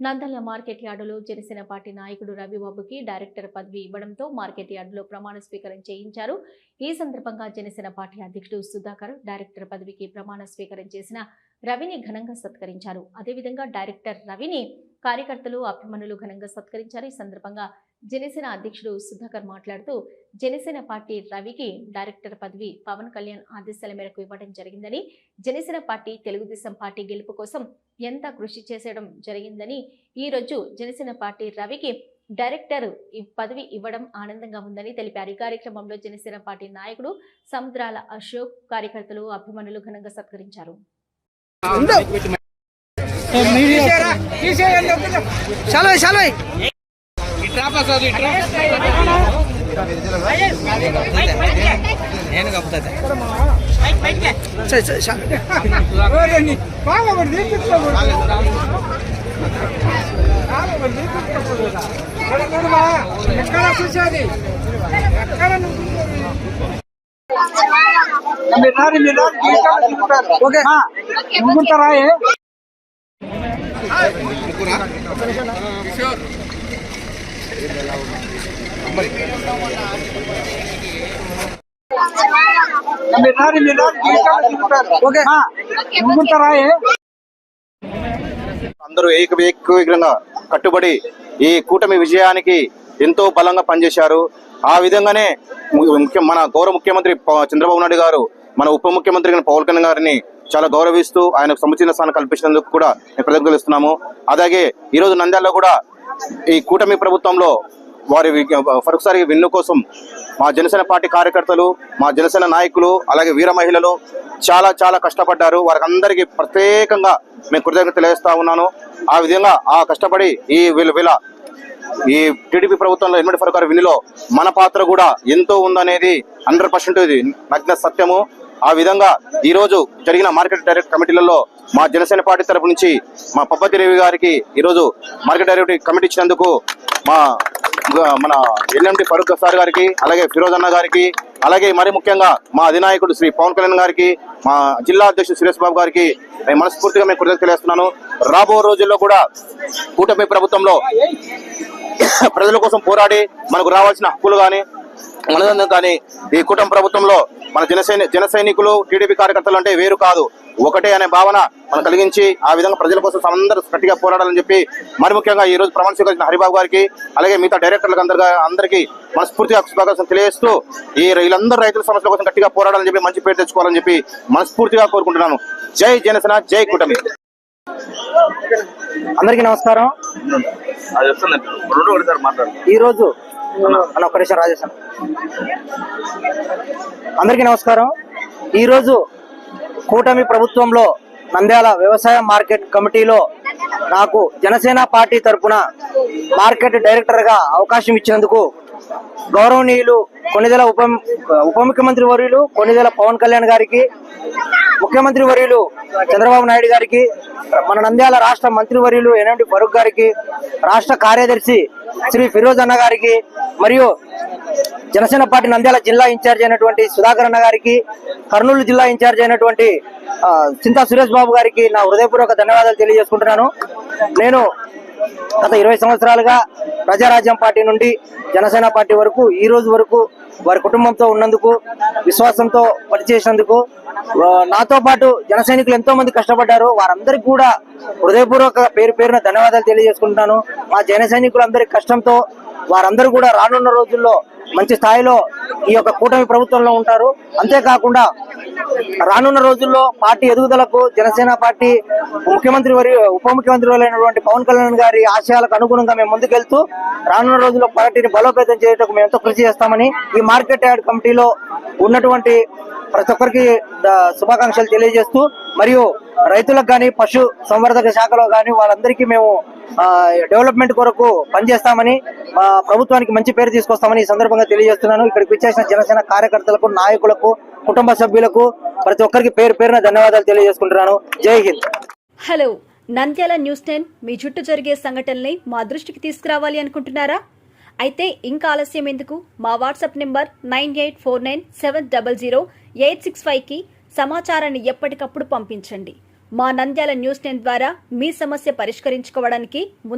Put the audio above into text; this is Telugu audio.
నందల మార్కెట్ యార్డులో జనసేన పార్టీ నాయకుడు రవిబాబుకి డైరెక్టర్ పదవి ఇవ్వడంతో మార్కెట్ యార్డులో ప్రమాణ స్వీకారం చేయించారు. ఈ సందర్భంగా జనసేన పార్టీ అధ్యక్షుడు సుధాకర్ డైరెక్టర్ పదవికి ప్రమాణ స్వీకారం చేసిన రవిని ఘనంగా సత్కరించారు. అదేవిధంగా డైరెక్టర్ రవిని కార్యకర్తలు అభిమానులు ఘనంగా సత్కరించారు. ఈ సందర్భంగా జనసేన అధ్యక్షుడు సుధాకర్ మాట్లాడుతూ జనసేన పార్టీ రవికి డైరెక్టర్ పదవి పవన్ కళ్యాణ్ ఆదేశాల మేరకు ఇవ్వడం జరిగిందని జనసేన పార్టీ తెలుగుదేశం పార్టీ గెలుపు కోసం ఎంత కృషి చేసేయడం జరిగిందని ఈ రోజు జనసేన పార్టీ రవికి డైరెక్టర్ ఈ పదవి ఇవ్వడం ఆనందంగా ఉందని తెలిపారు. ఈ కార్యక్రమంలో జనసేన పార్టీ నాయకుడు సముద్రాల అశోక్ కార్యకర్తలు అభిమానులు ఘనంగా సత్కరించారు. చలో చలో నేను కప్పుతుంది చలో చలో ఎక్కడ చూసేది ఎక్కడ ఓకే ముందుంటారా ఓకే ముందుంటారా అందరూ ఏక ఏకీకృతంగా కట్టుబడి ఈ కూటమి విజయానికి ఎంతో బలంగా పనిచేశారు. ఆ విధంగానే ముఖ్య మన గౌరవ ముఖ్యమంత్రి చంద్రబాబు నాయుడు గారు మన ఉప ముఖ్యమంత్రి పవన్ కళ్యాణ్ గారిని చాలా గౌరవిస్తూ ఆయనకు సముచిత స్థానం కల్పించినందుకు కూడా మేము కృతజ్ఞతలు అలాగే ఈ రోజు నంద్యాలలో కూడా ఈ కూటమి ప్రభుత్వంలో వారి వి- మరొకసారి విన్ను కోసం మా జనసేన పార్టీ కార్యకర్తలు మా జనసేన నాయకులు అలాగే వీర మహిళలు చాలా చాలా కష్టపడ్డారు. వారికి అందరికీ ప్రత్యేకంగా మేము కృతజ్ఞత తెలియజేస్తా ఉన్నాను. ఆ విధంగా ఆ కష్టపడి ఈ వీళ్ళ వీళ్ళ ఈ టీడీపీ ప్రభుత్వంలో ఎనిమిది ఫరకారు వినిలో మన పాత్ర కూడా ఎంతో ఉందనేది హండ్రెడ్ పర్సెంట్ ఇది నగ్న సత్యము. ఆ విధంగా ఈ రోజు జరిగిన మార్కెట్ డైరెక్ట్ కమిటీలలో మా జనసేన పార్టీ తరపు నుంచి మా పప్పతిరేవి రవి గారికి ఈరోజు మార్కెట్ డైరెక్ట్ కమిటీ ఇచ్చినందుకు మా మన ఎల్ఎండి ఫరూక్ సార్ గారికి అలాగే ఫిరోజ్ అన్న గారికి అలాగే మరి ముఖ్యంగా మా అధినాయకుడు శ్రీ పవన్ కళ్యాణ్ గారికి మా జిల్లా అధ్యక్షుడు సురేష్ బాబు గారికి నేను మనస్ఫూర్తిగా మేము కృతజ్ఞత తెలియజేస్తున్నాను రాబో రోజుల్లో కూడా కూటమి ప్రభుత్వంలో ప్రజల కోసం పోరాడి మనకు రావాల్సిన హక్కులు కానీ మనదందం కానీ ఈ కూటమి ప్రభుత్వంలో మన జనసైని జన సైనికులు టీడీపీ కార్యకర్తలు అంటే వేరు కాదు. ఒకటే అనే భావన మనం కలిగించి ఆ విధంగా ప్రజల కోసం అందరూ గట్టిగా పోరాడాలని చెప్పి మరి ముఖ్యంగా ఈ రోజు ప్రమాణ స్వీకరించిన హరిబాబు గారికి అలాగే మిగతా డైరెక్టర్లకు అందరిగా అందరికీ మనస్ఫూర్తిగా శుభాకాంక్షలు తెలియజేస్తూ ఈ వీళ్ళందరూ రైతుల సమస్యల కోసం గట్టిగా పోరాడాలని చెప్పి మంచి పేరు తెచ్చుకోవాలని చెప్పి మనస్ఫూర్తిగా కోరుకుంటున్నాను. జై జనసేన జై కూటమి. అందరికీ నమస్కారం. ఈ రోజు అన్న ఒక నిమిషం అందరికీ నమస్కారం. ఈరోజు కూటమి ప్రభుత్వంలో నంద్యాల వ్యవసాయ మార్కెట్ కమిటీలో నాకు జనసేన పార్టీ తరపున మార్కెట్ డైరెక్టర్గా అవకాశం ఇచ్చినందుకు గౌరవనీయులు కొన్నిదెల ఉప ఉప ముఖ్యమంత్రి వర్యులు కొన్నిదెల పవన్ కళ్యాణ్ గారికి ముఖ్యమంత్రి వర్యులు చంద్రబాబు నాయుడు గారికి మన నంద్యాల రాష్ట్ర మంత్రి వర్యులు ఎన్ఎండి ఫరూక్ గారికి రాష్ట్ర కార్యదర్శి శ్రీ ఫిరోజ్ అన్న గారికి మరియు జనసేన పార్టీ నంద్యాల జిల్లా ఇన్ఛార్జ్ అయినటువంటి సుధాకర్ అన్న గారికి కర్నూలు జిల్లా ఇన్ఛార్జ్ అయినటువంటి చింతా సురేష్ బాబు గారికి నా హృదయపూర్వక ధన్యవాదాలు తెలియజేసుకుంటున్నాను. నేను గత ఇరవై సంవత్సరాలుగా ప్రజారాజ్యం పార్టీ నుండి జనసేన పార్టీ వరకు ఈ రోజు వరకు వారి కుటుంబంతో ఉన్నందుకు విశ్వాసంతో పనిచేసినందుకు నాతో పాటు జన సైనికులు ఎంతో మంది కష్టపడ్డారు. వారందరికీ కూడా హృదయపూర్వక పేరు పేరున ధన్యవాదాలు తెలియజేసుకుంటున్నాను. మా జన సైనికులందరి కష్టంతో వారందరూ కూడా రానున్న రోజుల్లో మంచి స్థాయిలో ఈ యొక్క కూటమి ప్రభుత్వంలో ఉంటారు. అంతేకాకుండా రానున్న రోజుల్లో పార్టీ ఎదుగుదలకు జనసేన పార్టీ ముఖ్యమంత్రి వరి ఉప ముఖ్యమంత్రి అయినటువంటి పవన్ కళ్యాణ్ గారి ఆశయాలకు అనుగుణంగా మేము ముందుకెళ్తూ రానున్న రోజుల్లో పార్టీని బలోపేతం చేయటం మేము ఎంతో కృషి చేస్తామని ఈ మార్కెట్ యార్డ్ కమిటీలో ఉన్నటువంటి ప్రతి ఒక్కరికి శుభాకాంక్షలు తెలియజేస్తూ మరియు రైతులకు కానీ పశు సంవర్ధక శాఖలో కానీ వాళ్ళందరికీ మేము డెవలప్మెంట్ కొరకు పనిచేస్తామని మా ప్రభుత్వానికి మంచి పేరు తీసుకొస్తామని ఈ సందర్భంగా తెలియజేస్తున్నాను. ఇక్కడికి వచ్చేసిన జనసేన కార్యకర్తలకు నాయకులకు కుటుంబ సభ్యులకు ప్రతి ఒక్కరికి పేరు పేరున ధన్యవాదాలు తెలియజేసుకుంటున్నాను. జై Hind. Hello Nandyal news ten మీ చుట్టూ జరిగే సంఘటనల్ని మా దృష్టికి తీసుకురావాలి అనుకుంటున్నారా? అయితే ఇంకా ఆలస్యం ఎందుకు? మా WhatsApp number nine eight four nine seven double zero eight six ఫైవ్కి సమాచారాన్ని ఎప్పటికప్పుడు పంపించండి. మా నంద్యాల న్యూస్ టెన్ ద్వారా మీ సమస్య పరిష్కరించుకోవడానికి ముందు